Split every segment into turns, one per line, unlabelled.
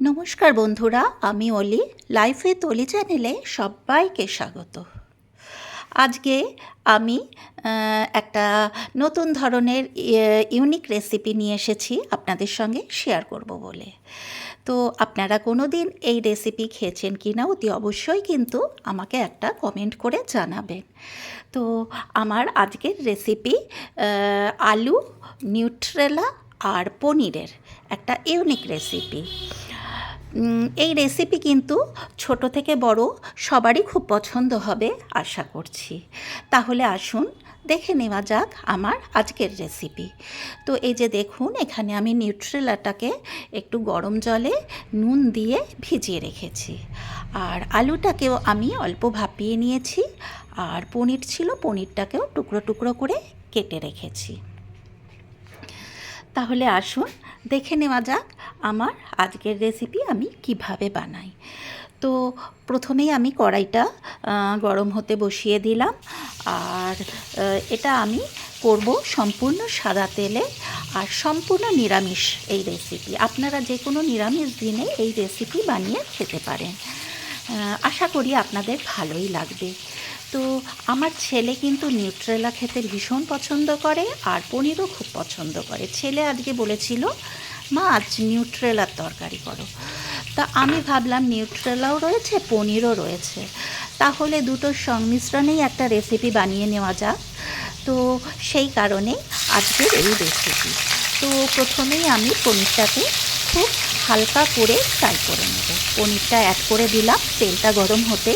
নমস্কার বন্ধুরা, আমি অলি। লাইফ উইথ অলি চ্যানেলে সবাইকে স্বাগত। আজকে আমি একটা নতুন ধরনের ইউনিক রেসিপি নিয়ে এসেছি আপনাদের সঙ্গে শেয়ার করব বলে। তো আপনারা কোনো দিন এই রেসিপি খেয়েছেন কি না অতি অবশ্যই কিন্তু আমাকে একটা কমেন্ট করে জানাবেন। তো আমার আজকের রেসিপি আলু, নিউট্রেলা আর পনিরের একটা ইউনিক রেসিপি এই রেসিপি কিন্তু ছোট থেকে বড় সবারই খুব পছন্দ হবে, আশা করছি। তাহলে আসুন, দেখে নেওয়া যাক আমার আজকের রেসিপি তো এই যে দেখুন, এখানে আমি নিউট্রেলাটাকে একটু গরম জলে নুন দিয়ে ভিজিয়ে রেখেছি। আর আলুটাকেও আমি অল্প ভাপিয়ে নিয়েছি, আর পনির ছিল, পনিরটাকেও টুকরো টুকরো করে কেটে রেখেছি। তাহলে আসুন, দেখে নেওয়া যাক আমার আজকের রেসিপি আমি কীভাবে বানাই। তো প্রথমেই আমি কড়াইটা গরম হতে বসিয়ে দিলাম। আর এটা আমি করব সম্পূর্ণ সাদা তেলে আর সম্পূর্ণ নিরামিষ এই রেসিপি আপনারা যে কোনো নিরামিষ দিনে এই রেসিপি বানিয়ে খেতে পারেন। আশা করি আপনাদের ভালোই লাগবে। তো আমার ছেলে কিন্তু নিউট্রেলা খেতে ভীষণ পছন্দ করে আর পনিরও খুব পছন্দ করে। ছেলে আজকে বলেছিল মা আজ নিউট্রেলার তরকারি করো। তা আমি ভাবলাম নিউট্রেলাও রয়েছে, পনিরও রয়েছে। তাহলে দুটোর সংমিশ্রণেই একটা রেসিপি বানিয়ে নেওয়া যাক। তো সেই কারণে আজকের এই রেসিপি তো প্রথমেই আমি পনিরটাকে খুব হালকা করে ফ্রাই করে নেব। পনিরটা অ্যাড করে দিলাম, তেলটা গরম হতে।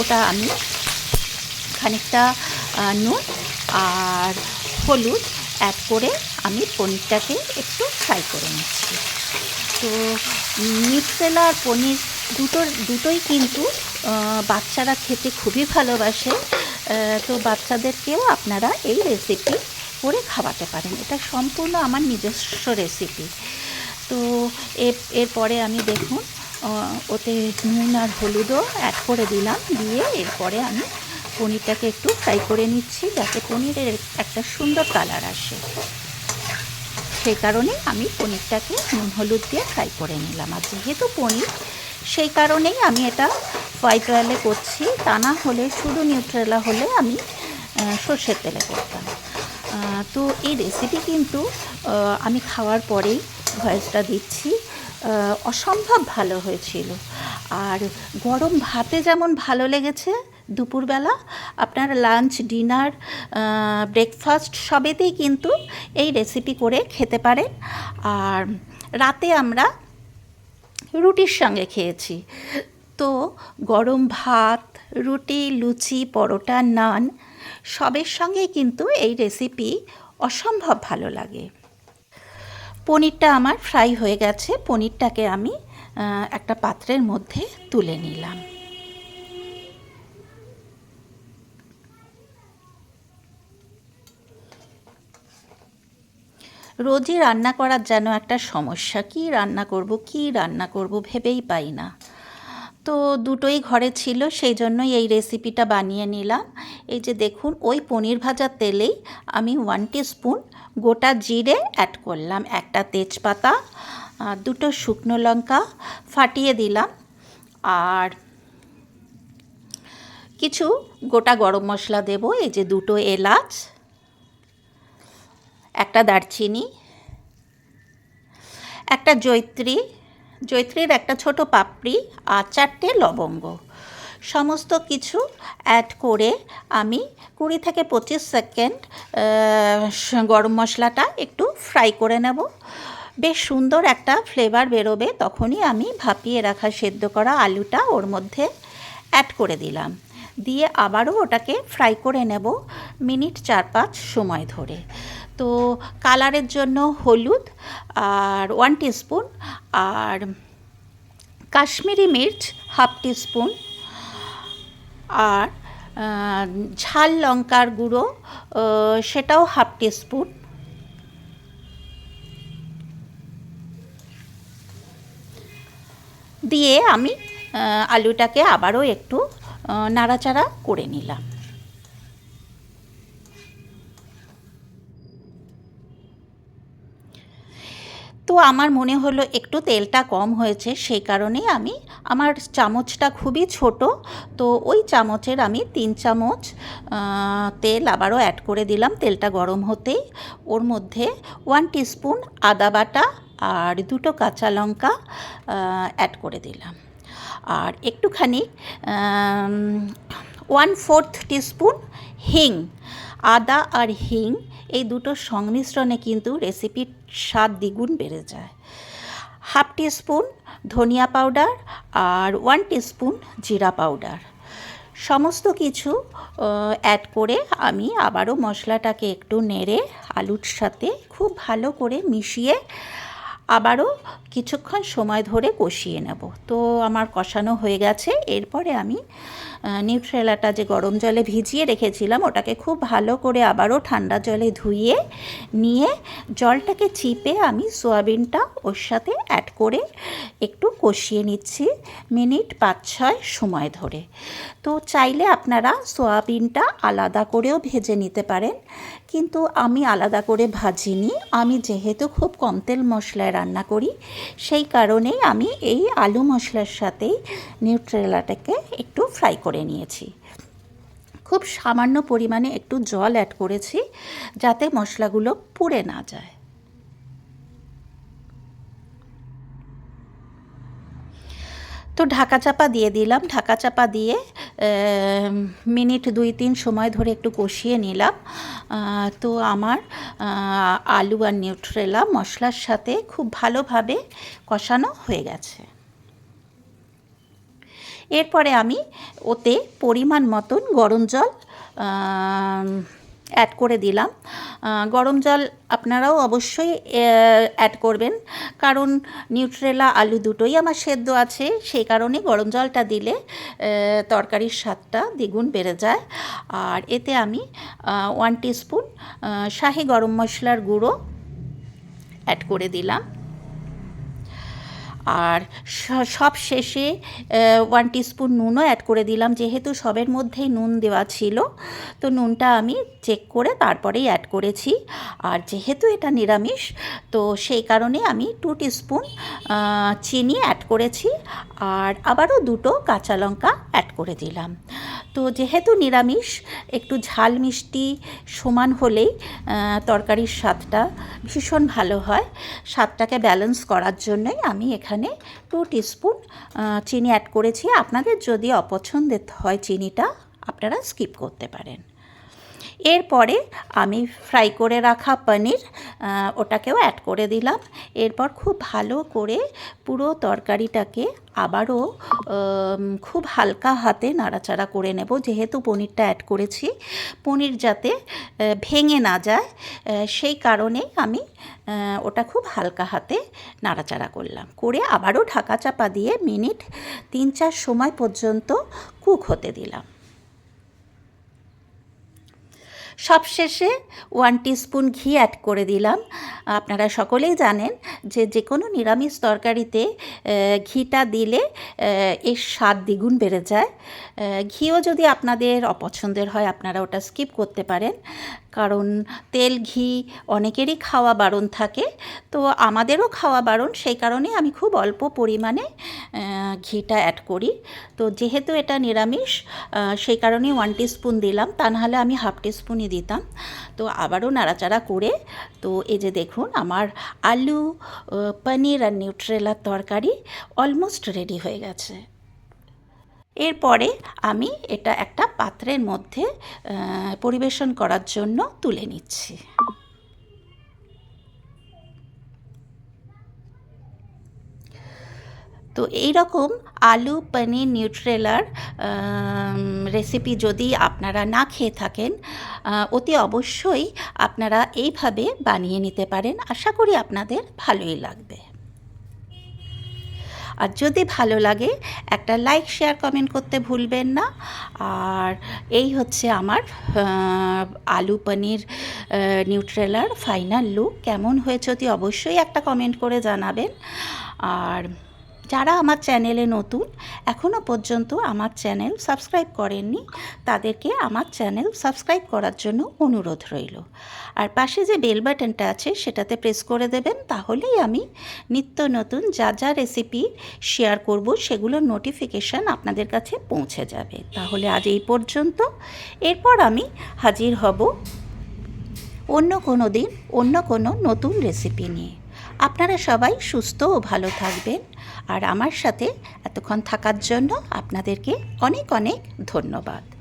ওটা আমি খানিকটা নুন আর হলুদ অ্যাড করে আমি পনিরটাকে একটু ফ্রাই করে নিচ্ছি। তো নিউট্রেলা আর পনির দুটোর দুটোই কিন্তু বাচ্চারা খেতে খুবই ভালোবাসে। তো বাচ্চাদেরকেও আপনারা এই রেসিপি করে খাওয়াতে পারেন। এটা সম্পূর্ণ আমার নিজস্ব রেসিপি তো এর- এরপরে আমি দেখুন ওতে নুন আর হলুদও অ্যাড করে দিলাম। দিয়ে এরপরে আমি পনিরটাকে একটু ফ্রাই করে নিচ্ছি যাতে পনিরের একটা সুন্দর কালার আসে। সেই কারণে আমি পনিরটাকে নুন হলুদ দিয়ে ফ্রাই করে নিলাম। আর যেহেতু পনির, সেই কারণেই আমি এটা হোয়াইট অয়েলে করছি। তা না হলে, শুধু নিউট্রেলা হলে আমি সর্ষের তেলে করতাম। তো এই রেসিপি কিন্তু আমি খাওয়ার পরেই ভয়েসটা দিচ্ছি। অসম্ভব ভালো হয়েছিল। আর গরম ভাতে যেমন ভালো লেগেছে দুপুরবেলা, আপনার লাঞ্চ ডিনার ব্রেকফাস্ট সবেতেই কিন্তু এই রেসিপি করে খেতে পারেন। আর রাতে আমরা রুটির সঙ্গে খেয়েছি। তো গরম ভাত, রুটি, লুচি, পরোটা, নান সবের সঙ্গেই কিন্তু এই রেসিপি অসম্ভব ভালো লাগে। পনিরটা আমার ফ্রাই হয়ে গেছে। পনিরটাকে আমি একটা পাত্রের মধ্যে তুলে নিলাম। রোজই রান্না করার যেন একটা সমস্যা, কি রান্না করব, কি রান্না করব ভেবেই পাই না। তো দুটোই ঘরে ছিল, সেই জন্যই এই রেসিপিটা বানিয়ে নিলাম। এই যে দেখুন, ওই পনির ভাজার তেলেই আমি ওয়ান স্পুন গোটা জিরে অ্যাড করলাম, একটা তেজপাতা দুটো শুকনো লঙ্কা ফাটিয়ে দিলাম, আর কিছু গোটা গরম মশলা দেব, এই যে দুটো এলাচ একটা দারচিনি, একটা জৈত্রী, জৈত্রীর একটা ছোট পাপড়ি আর চারটে লবঙ্গ। সমস্ত কিছু অ্যাড করে আমি কুড়ি থেকে পঁচিশ সেকেন্ড গরম মশলাটা একটু ফ্রাই করে নেব। বেশ সুন্দর একটা ফ্লেভার বেরোবে, তখনই আমি ভাপিয়ে রাখা সেদ্ধ করা আলুটা ওর মধ্যে অ্যাড করে দিলাম। দিয়ে আবারও ওটাকে ফ্রাই করে নেব মিনিট চার পাঁচ সময় ধরে। তো কালারের জন্য হলুদ আর ওয়ান স্পুন আর কাশ্মীরি মির্চ হাফ স্পুন আর ঝাল লঙ্কার গুঁড়ো সেটাও হাফ স্পুন দিয়ে আমি আলুটাকে আবারও একটু নাড়াচাড়া করে নিলাম। তো আমার মনে হলো একটু তেলটা কম হয়েছে, সেই কারণেই আমি, আমার চামচটা খুবই ছোট, তো ওই চামচের আমি তিন চামচ তেল আবারও অ্যাড করে দিলাম, তেলটা গরম হতেই। ওর মধ্যে ওয়ান টিস্পুন আদা বাটা আর দুটো কাঁচা লঙ্কা অ্যাড করে দিলাম। আর একটুখানি ওয়ান ফোর্থ টিস্পুন হিং, আদা আর হিং এই দুটো সংমিশ্রণে কিন্তু রেসিপির স্বাদ দ্বিগুণ বেড়ে যায়। হাফ টিস্পুন ধনিয়া পাউডার আর ওয়ান টিস্পুন জিরা পাউডার। সমস্ত কিছু অ্যাড করে আমি আবারও মশলাটাকে একটু নেড়ে আলুর সাথে খুব ভালো করে মিশিয়ে আবারও কিছুক্ষণ সময় ধরে কষিয়ে নেব। তো আমার কষানো হয়ে গেছে। এরপরে আমি নিউট্রেলাটা যে গরম জলে ভিজিয়ে রেখেছিলাম, ওটাকে খুব ভালো করে আবারও ঠান্ডা জলে ধুয়ে নিয়ে জলটাকে চিপে আমি সোয়াবিনটা ওর সাথে অ্যাড করে একটু কষিয়ে নিচ্ছি মিনিট পাঁচ ছয় সময় ধরে। তো চাইলে আপনারা সোয়াবিনটা আলাদা করেও ভেজে নিতে পারেন। কিন্তু আমি আলাদা করে ভাজিনি। আমি যেহেতু খুব কম তেল মশলায় রান্না করি, সেই কারণেই আমি এই আলু মশলার সাথেই নিউট্রেলাটাকে একটু ফ্রাই করে নিয়েছি। খুব সামান্য পরিমাণে একটু জল অ্যাড করেছি যাতে মশলাগুলো পুড়ে না যায়। তো ঢাকা চাপা দিয়ে দিলাম। ঢাকা চাপা দিয়ে মিনিট দুই তিন সময় ধরে একটু কষিয়ে নিলাম। তো আমার আলু আর নিউট্রেলা মশলার সাথে খুব ভালোভাবে কষানো হয়ে গেছে। এরপরে আমি ওতে পরিমাণ মতন গরম জল অ্যাড করে দিলাম। গরম জল আপনারাও অবশ্যই অ্যাড করবেন। কারণ নিউট্রেলা আলু দুটোই আমার সেদ্ধ আছে, সেই কারণে গরম জলটা দিলে তরকারির স্বাদটা দ্বিগুণ বেড়ে যায়। আর এতে আমি ওয়ান টিস্পুন শাহি গরম মশলার গুঁড়ো অ্যাড করে দিলাম। আর সব শেষে ওয়ান টিস্পুন নুনও অ্যাড করে দিলাম। যেহেতু সবের মধ্যেই নুন দেওয়া ছিল, তো নুনটা আমি চেক করে তারপরেই অ্যাড করেছি। আর যেহেতু এটা নিরামিষ, তো সেই কারণে আমি টু টিস্পুন চিনি অ্যাড করেছি। আর আবারও দুটো কাঁচা লঙ্কা অ্যাড করে দিলাম। তো যেহেতু নিরামিষ, একটু ঝাল মিষ্টি সমান হলেই তরকারির স্বাদটা ভীষণ ভালো হয়। স্বাদটাকে ব্যালেন্স করার জন্যই আমি এখানে টু টিস্পুন চিনি অ্যাড করেছি। আপনাদের যদি অপছন্দের হয় চিনিটা, আপনারা স্কিপ করতে পারেন। এরপরে আমি ফ্রাই করে রাখা পনির ওটাকেও অ্যাড করে দিলাম। এরপর খুব ভালো করে পুরো তরকারিটাকে আবারও খুব হালকা হাতে নাড়াচাড়া করে নেব। যেহেতু পনিরটা অ্যাড করেছি, পনির যাতে ভেঙে না যায় সেই কারণে আমি ওটা খুব হালকা হাতে নাড়াচাড়া করলাম। করে আবারও ঢাকা চাপা দিয়ে মিনিট তিন চার সময় পর্যন্ত কুক হতে দিলাম। সবশেষে ওয়ান টিস্পুন ঘি অ্যাড করে দিলাম। আপনারা সকলেই জানেন যে যে কোনো নিরামিষ তরকারিতে ঘিটা দিলে এর স্বাদ দ্বিগুণ বেড়ে যায়। ঘিও যদি আপনাদের অপছন্দের হয়, আপনারা ওটা স্কিপ করতে পারেন। কারণ তেল, ঘি অনেকেরই খাওয়া বারণ থাকে। তো আমাদেরও খাওয়া বারণ, সেই কারণে আমি খুব অল্প পরিমাণে ঘিটা অ্যাড করি। তো যেহেতু এটা নিরামিষ সেই কারণে ওয়ান টিস্পুন দিলাম, তা নাহলে আমি হাফ টিস্পুনই দিতাম। তো আবারও নাড়াচাড়া করে, তো এই যে দেখুন আমার আলু পনির আর নিউট্রেলার তরকারি অলমোস্ট রেডি হয়ে গেছে। এরপরে আমি এটা একটা পাত্রের মধ্যে পরিবেশন করার জন্য তুলে নিচ্ছি। তো এই রকম আলু পনির নিউট্রেলার রেসিপি যদি আপনারা না খেয়ে থাকেন অতি অবশ্যই আপনারা এইভাবে বানিয়ে নিতে পারেন। আশা করি আপনাদের ভালোই লাগবে। আর যদি ভালো লাগে, একটা লাইক শেয়ার কমেন্ট করতে ভুলবেন না। আর এই হচ্ছে আমার আলু পনির নিউট্রেলার ফাইনাল লুক কেমন হয়েছে অতি অবশ্যই একটা কমেন্ট করে জানাবেন। আর যারা আমার চ্যানেলে নতুন এখনও পর্যন্ত আমার চ্যানেল সাবস্ক্রাইব করেননি, তাদেরকে আমার চ্যানেল সাবস্ক্রাইব করার জন্য অনুরোধ রইল। আর পাশে যে বেল বাটনটা আছে, সেটাতে প্রেস করে দেবেন, তাহলেই আমি নিত্য নতুন যা যা রেসিপি শেয়ার করব, সেগুলোর নোটিফিকেশান আপনাদের কাছে পৌঁছে যাবে। তাহলে আজ এই পর্যন্ত। এরপর আমি হাজির হব অন্য কোনো দিন, অন্য কোনো নতুন রেসিপি নিয়ে। আপনারা সবাই সুস্থ ও ভালো থাকবেন। আর আমার সাথে এতক্ষণ থাকার জন্য আপনাদেরকে অনেক অনেক ধন্যবাদ।